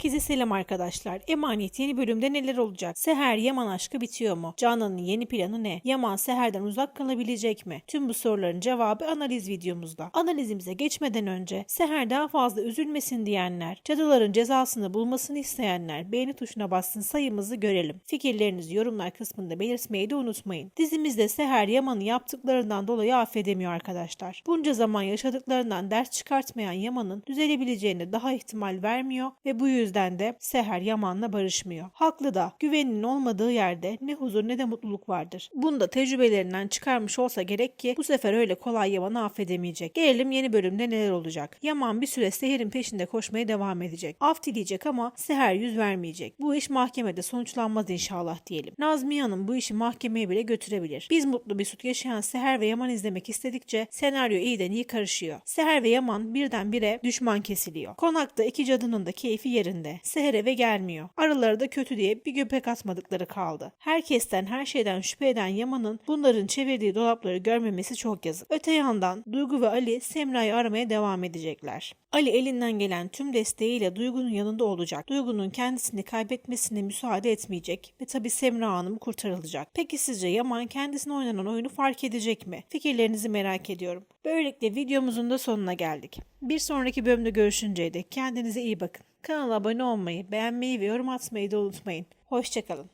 Herkese selam arkadaşlar. Emanet yeni bölümde neler olacak? Seher Yaman aşkı bitiyor mu? Canan'ın yeni planı ne? Yaman Seher'den uzak kalabilecek mi? Tüm bu soruların cevabı analiz videomuzda. Analizimize geçmeden önce Seher daha fazla üzülmesin diyenler, cadıların cezasını bulmasını isteyenler beğeni tuşuna bassın sayımızı görelim. Fikirlerinizi yorumlar kısmında belirtmeyi de unutmayın. Dizimizde Seher Yaman'ı yaptıklarından dolayı affedemiyor arkadaşlar. Bunca zaman yaşadıklarından ders çıkartmayan Yaman'ın düzelebileceğine daha ihtimal vermiyor ve bu yüzden de Seher Yaman'la barışmıyor. Haklı da güveninin olmadığı yerde ne huzur ne de mutluluk vardır. Bunu da tecrübelerinden çıkarmış olsa gerek ki bu sefer öyle kolay Yaman'ı affedemeyecek. Gelelim yeni bölümde neler olacak. Yaman bir süre Seher'in peşinde koşmaya devam edecek. Af dileyecek ama Seher yüz vermeyecek. Bu iş mahkemede sonuçlanmaz inşallah diyelim. Nazmiye Hanım bu işi mahkemeye bile götürebilir. Biz mutlu bir süt yaşayan Seher ve Yaman izlemek istedikçe senaryo iyiden iyi karışıyor. Seher ve Yaman birdenbire düşman kesiliyor. Konakta iki cadının da keyfi yerinde. Seher eve gelmiyor. Araları da kötü diye bir göbek atmadıkları kaldı. Herkesten her şeyden şüphe eden Yaman'ın bunların çevirdiği dolapları görmemesi çok yazık. Öte yandan Duygu ve Ali Semra'yı aramaya devam edecekler. Ali elinden gelen tüm desteğiyle Duygu'nun yanında olacak. Duygu'nun kendisini kaybetmesine müsaade etmeyecek ve tabi Semra Hanım kurtarılacak. Peki sizce Yaman kendisine oynanan oyunu fark edecek mi? Fikirlerinizi merak ediyorum. Böylelikle videomuzun da sonuna geldik. Bir sonraki bölümde görüşünceye dek kendinize iyi bakın. Kanala abone olmayı, beğenmeyi ve yorum atmayı da unutmayın. Hoşçakalın.